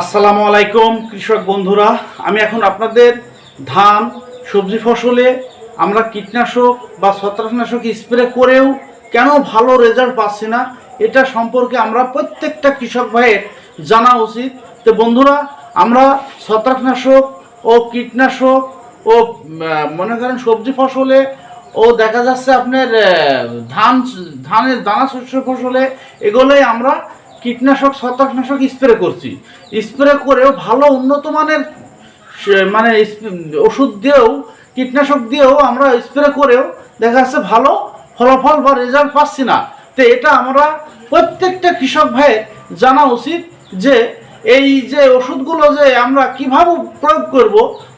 আসসালামু আলাইকুম, কৃষক বন্ধুরা। আমি এখন আপনাদের ধান, সবজি ফসলে আমরা কীটনাশক বা ছত্রাকনাশক স্প্রে করেও কেন ভালো রেজাল্ট পাচ্ছি না, এটা সম্পর্কে আমরা প্রত্যেকটা কৃষক ভাইয়ের জানা উচিত। তো বন্ধুরা, আমরা ছত্রাকনাশক ও কীটনাশক ও মনে করেন সবজি ফসলে ও দেখা যাচ্ছে আপনার ধান, ধানের দানা শস্য ফসলে এগুলোই আমরা কীটনাশক, ছত্রাকনাশক স্প্রে করছি। স্প্রে করেও ভালো উন্নত মানের মানে ওষুধ দিয়েও, কীটনাশক দিয়েও আমরা স্প্রে করেও দেখা যাচ্ছে ভালো ফলাফল বা রেজাল্ট পাচ্ছি না। তো এটা আমরা প্রত্যেকটা কৃষক ভাইয়ের জানা উচিত যে এই যে ওষুধগুলো যে আমরা কীভাবে প্রয়োগ করব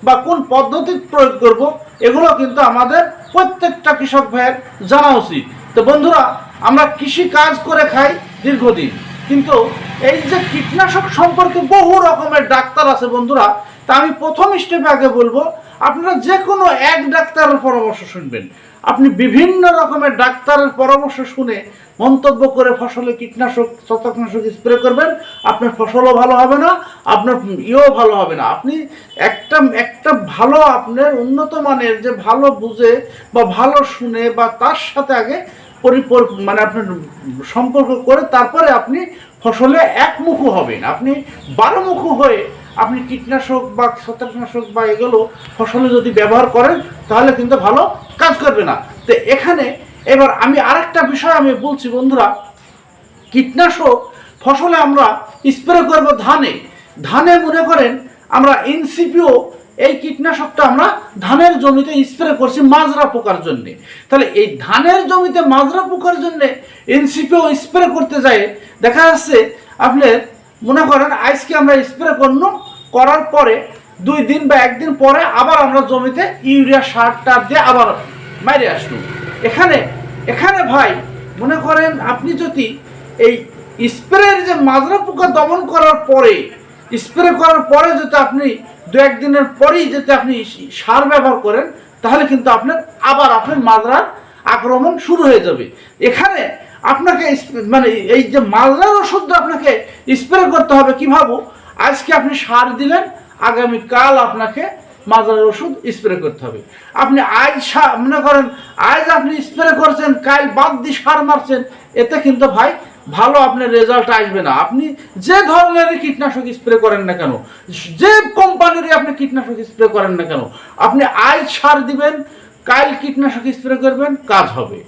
বা কোন পদ্ধতিতে প্রয়োগ করব, এগুলো কিন্তু আমাদের প্রত্যেকটা কৃষক ভাইয়ের জানা উচিত। তো বন্ধুরা, আমরা কৃষি কাজ করে খাই দীর্ঘদিন। কিন্তু এই যে কীটনাশক সম্পর্কে বহু রকমের ডাক্তার আছে বন্ধুরা, তা আমি প্রথম স্টেপে আগে বলব, আপনারা যে কোনো এক ডাক্তারের পরামর্শ শুনবেন। আপনি বিভিন্ন রকমের ডাক্তারের পরামর্শ শুনে মন্তব্য করে ফসলে কীটনাশক, ছত্রাকনাশক স্প্রে করবেন, আপনার ফসলও ভালো হবে না, আপনার ইয়েও ভালো হবে না। আপনি একটা একটা ভালো আপনার উন্নত মানের যে ভালো বুঝে বা ভালো শুনে বা তার সাথে আগে পরিপর মানে আপনার সম্পর্ক করে তারপরে আপনি ফসলে একমুখো হবেন। আপনি বারোমুখো হয়ে আপনি কীটনাশক বা ছত্রাকনাশক বা এগুলো ফসলে যদি ব্যবহার করেন, তাহলে কিন্তু ভালো কাজ করবে না। তো এখানে এবার আমি আরেকটা বিষয় আমি বলছি বন্ধুরা, কীটনাশক ফসলে আমরা স্প্রে করব ধানে। ধানে মনে করেন আমরা এনসিপিও এই কীটনাশকটা আমরা ধানের জমিতে স্প্রে করছি মাজরা পোকার জন্যে। তাহলে এই ধানের জমিতে মাজরা পোকার জন্যে এনসিপিও স্প্রে করতে যায়। দেখা যাচ্ছে আপনার মনে করেন আজকে আমরা স্প্রে করল করার পরে দুই দিন বা একদিন পরে আবার আমরা জমিতে ইউরিয়া, সার, টার দিয়ে আবার মাইরে আসলো এখানে এখানে ভাই মনে করেন আপনি যদি এই স্প্রের যে মাজরা পোকা দমন করার পরে স্প্রে করার পরে যদি আপনি দু একদিনের পরেই যদি আপনি সার ব্যবহার করেন, তাহলে কিন্তু আপনার আবার আপনার মাজরার আক্রমণ শুরু হয়ে যাবে। এখানে আপনাকে মানে এই যে মাজরার ওষুধটা আপনাকে স্প্রে করতে হবে কীভাবে আজকে আপনি সার দিলেন, আগামীকাল আপনাকে মাজারের ওষুধ স্প্রে করতে হবে। আপনি আজ মনে করেন, আজ আপনি স্প্রে করছেন, কাল বাদ দিয়ে সার মারছেন, এতে কিন্তু ভাই ভালো আপনার রেজাল্ট আসবে না। আপনি যে ধরনের কীটনাশক স্প্রে করেন না কেন, যে কোম্পানিরই আপনি কীটনাশক স্প্রে করেন না কেন, আপনি আজ সার দিবেন কাল কীটনাশক স্প্রে করবেন, কাজ হবে।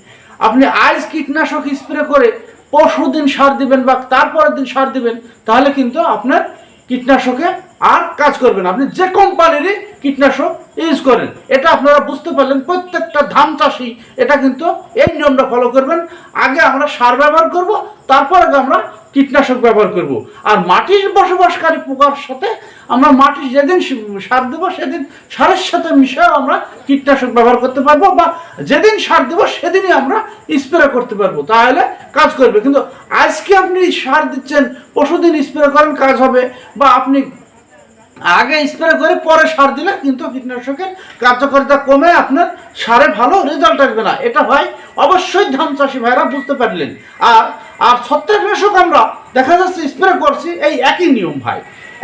আপনি আজ কীটনাশক স্প্রে করে পরশু দিন সার দিবেন বা তারপরের দিন সার দিবেন, তাহলে কিন্তু আপনার কীটনাশকে আর কাজ করবে না। আপনি যে কোম্পানিরই কীটনাশক ইউজ করেন, এটা আপনারা বুঝতে পারলেন, প্রত্যেকটা ধান চাষি এটা কিন্তু এই নিয়মটা ফলো করবেন। আগে আমরা সার ব্যবহার করব, তারপর আগে আমরা কীটনাশক ব্যবহার করব। আর মাটির বসবাসকারী পোকার সাথে আমরা মাটি যেদিন সার দেবো, সেদিন সারের সাথে মিশিয়ে আমরা কীটনাশক ব্যবহার করতে পারব বা যেদিন সার দেবো, সেদিনই আমরা স্প্রে করতে পারব। তাহলে কাজ করবে। কিন্তু আজকে আপনি সার দিচ্ছেন, পরশুদিন স্প্রে করেন, কাজ হবে। বা আপনি আগে স্প্রে করে, পরে সার দিলে কিন্তু কীটনাশকের কার্যকারিতা কমে, আপনার সারে ভালো রেজাল্ট আসবে না। এটা হয় অবশ্যই ধান চাষি ভাইরা বুঝতে পারলেন। আর আর ছত্রাকনাশক আমরা দেখা যাচ্ছে স্প্রে করছি এই একই নিয়ম ভাই।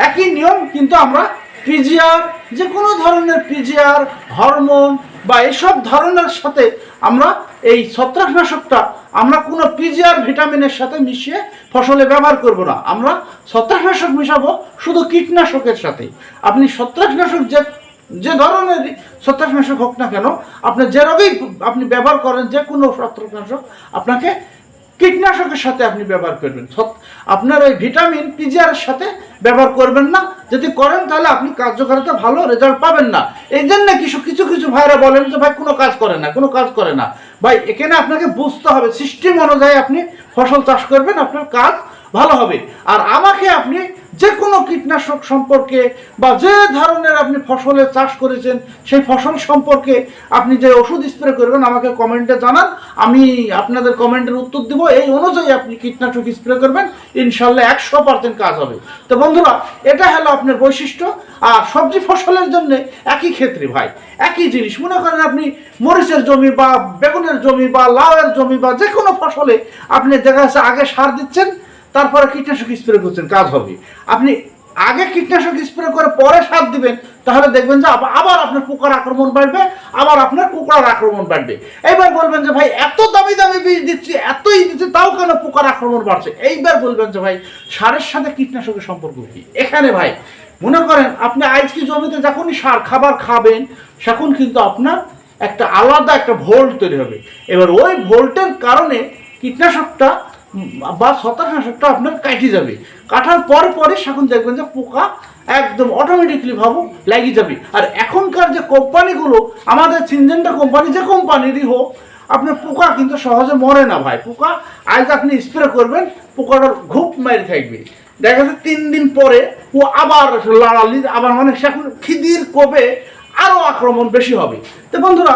একই নিয়ম কিন্তু আমরা পিজিআর যে কোনো ধরনের পিজিআর হরমোন বা এসব ধরনের সাথে আমরা এই ছত্রাকনাশকটা আমরা কোনো পিজিআর ভিটামিনের সাথে মিশিয়ে ফসলে ব্যবহার করব না। আমরা ছত্রাকনাশক মিশাবো শুধু কীটনাশকের সাথে। আপনি ছত্রাকনাশক যে যে ধরনের ছত্রাকনাশক হোক না কেন, আপনি যে রোগেই আপনি ব্যবহার করেন যে কোনো ছত্রাকনাশক, আপনাকে কীটনাশকের সাথে আপনি ব্যবহার করবেন। আপনার ওই ভিটামিন পিজিআর সাথে ব্যবহার করবেন না। যদি করেন তাহলে আপনি কার্যকারিতা ভালো রেজাল্ট পাবেন না। এই জন্য কিছু কিছু কিছু ভাইরা বলেন যে, ভাই, কোনো কাজ করে না, কোনো কাজ করে না। ভাই, এখানে আপনাকে বুঝতে হবে, সিস্টেম অনুযায়ী আপনি ফসল চাষ করবেন, আপনার কাজ ভালো হবে। আর আমাকে আপনি যে কোনো কীটনাশক সম্পর্কে বা যে ধরনের আপনি ফসলের চাষ করেছেন, সেই ফসল সম্পর্কে আপনি যে ওষুধ স্প্রে করবেন, আমাকে কমেন্টে জানান। আমি আপনাদের কমেন্টের উত্তর দেবো। এই অনুযায়ী আপনি কীটনাশক স্প্রে করবেন। ইনশাল্লাহ একশো পার্সেন্ট কাজ হবে। তো বন্ধুরা, এটা হলো আপনার বৈশিষ্ট্য। আর সবজি ফসলের জন্য একই ক্ষেত্রে ভাই, একই জিনিস। মনে করেন আপনি মরিচের জমি বা বেগুনের জমি বা লাউয়ের জমি বা যে কোনো ফসলে আপনি দেখা যাচ্ছে আগে সার দিচ্ছেন তারপরে কীটনাশক স্প্রে করছেন, কাজ হবে। আপনি আগে কীটনাশক স্প্রে করে পরে সার দিবেন, তাহলে দেখবেন যে আবার আপনার পোকার আক্রমণ বাড়বে, আবার আপনার পোকার আক্রমণ বাড়বে। এবার বলবেন যে, ভাই, এত দামি দামি বীজ দিচ্ছি, এতই দিচ্ছি, তাও কেন পোকার আক্রমণ বাড়ছে? এইবার বলবেন যে, ভাই, সারের সাথে কীটনাশকের সম্পর্ক কি? এখানে, ভাই, মনে করেন আপনি আজকে জমিতে যখনই সার খাবার খাবেন, তখন কিন্তু আপনার একটা আলাদা একটা ভোল্ট তৈরি হবে। এবার ওই ভোল্টের কারণে কীটনাশকটা বা ছত্রাকনাশকটা আপনার কাটি যাবে। কাটার পরে পরে এখন দেখবেন যে পোকা একদম অটোমেটিকলি ভাবো লাগিয়ে যাবে। আর এখনকার যে কোম্পানিগুলো, আমাদের সিনজেন্টা কোম্পানি, যে কোম্পানিরই হোক, আপনার পোকা কিন্তু সহজে মরে না ভাই। পোকা আজ আপনি স্প্রে করবেন, পোকাটার ঘুপ মারি থাকবে। দেখা যাচ্ছে তিন দিন পরে ও আবার লাড়ালি আবার মানে সেখন খিদির কবে আরও আক্রমণ বেশি হবে। তো বন্ধুরা,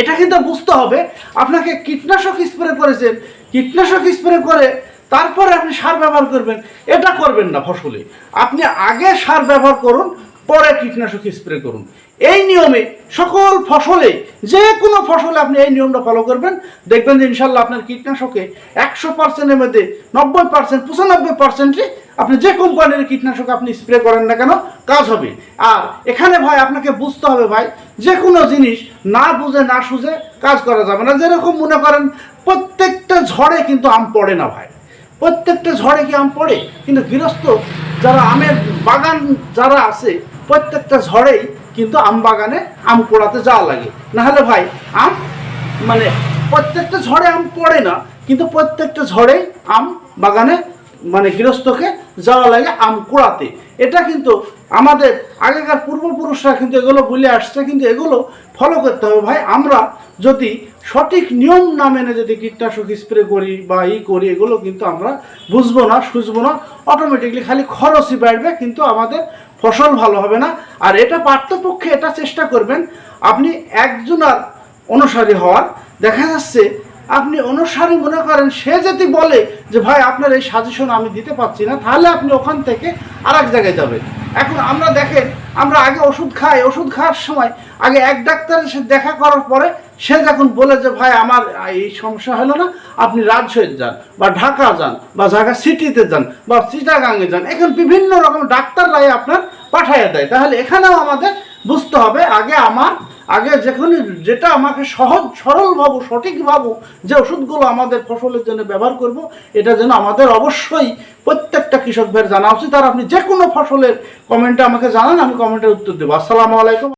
এটা কিন্তু বুঝতে হবে, আপনাকে কীটনাশক স্প্রে করেছেন কীটনাশক স্প্রে করে, তারপরে আপনি সার ব্যবহার করবেন। এটা করবেন না ফসলে। আপনি আগে সার ব্যবহার করুন পরে কীটনাশক স্প্রে করুন। এই নিয়মে সকল ফসলে, যে কোনো ফসলে আপনি এই নিয়মটা ফলো করবেন। দেখবেন যে ইনশাল্লাহ আপনার কীটনাশকে একশো পার্সেন্টের মধ্যে নব্বই পার্সেন্ট পঁচানব্বই পার্সেন্টে আপনি যে কোম্পানির কীটনাশক আপনি স্প্রে করেন না কেন, কাজ হবে। আর এখানে ভাই আপনাকে বুঝতে হবে ভাই, যে কোনো জিনিস না বুঝে, না সুঝে কাজ করা যাবে না। যেরকম মনে করেন, প্রত্যেকটা ঝড়ে কিন্তু আম পড়ে না ভাই। প্রত্যেকটা ঝড়ে কি আম পড়ে? কিন্তু গৃহস্থ, যারা আমের বাগান যারা আছে প্রত্যেকটা ঝড়েই কিন্তু আম বাগানে আম কোড়াতে যাওয়া লাগে। নাহলে ভাই, আম মানে প্রত্যেকটা ঝড়ে আম পড়ে না, কিন্তু প্রত্যেকটা ঝড়েই আম বাগানে মানে গৃহস্থকে যাওয়া লাগে আম কুড়াতে এটা কিন্তু আমাদের আগেকার পূর্বপুরুষরা কিন্তু এগুলো বলে আসছে, কিন্তু এগুলো ফলো করতে হবে। ভাই, আমরা যদি সঠিক নিয়ম না মেনে যদি কীটনাশক স্প্রে করি বা ই করি, এগুলো কিন্তু আমরা বুঝব না, সুঝবো না অটোমেটিকলি খালি খরচই বাড়বে, কিন্তু আমাদের ফসল ভালো হবে না। আর এটা পার্থপক্ষে এটা চেষ্টা করবেন, আপনি একজন আর অনুসারী হওয়ার। দেখা যাচ্ছে আপনি অনুসারী মনে করেন, সে যদি বলে যে, ভাই, আপনার এই সাজেশন আমি দিতে পারছি না, তাহলে আপনি ওখান থেকে আর এক জায়গায় যাবেন। এখন আমরা দেখেন, আমরা আগে ওষুধ খাই, ওষুধ খাওয়ার সময় আগে এক ডাক্তারের সাথে দেখা করার পরে সে যখন বলে যে, ভাই, আমার এই সমস্যা হলো না, আপনি রাজশাহীতে যান বা ঢাকা যান বা ঢাকা সিটিতে যান বা চিটাগাঙে যান, এখন বিভিন্ন রকম ডাক্তাররাই আপনার পাঠাইয়া দেয়। তাহলে এখানেও আমাদের বুঝতে হবে, আগে আমার, আগে যেখানে যেটা আমাকে সহজ, সরল ভাবো, সঠিক ভাবো যে ওষুধগুলো আমাদের ফসলের জন্য ব্যবহার করব, এটা যেন আমাদের অবশ্যই প্রত্যেকটা কৃষক ভাইয়ের জানা উচিত। আর আপনি যে কোনো ফসলের কমেন্টে আমাকে জানান, আমি কমেন্টের উত্তর দেবো। আসসালামু আলাইকুম।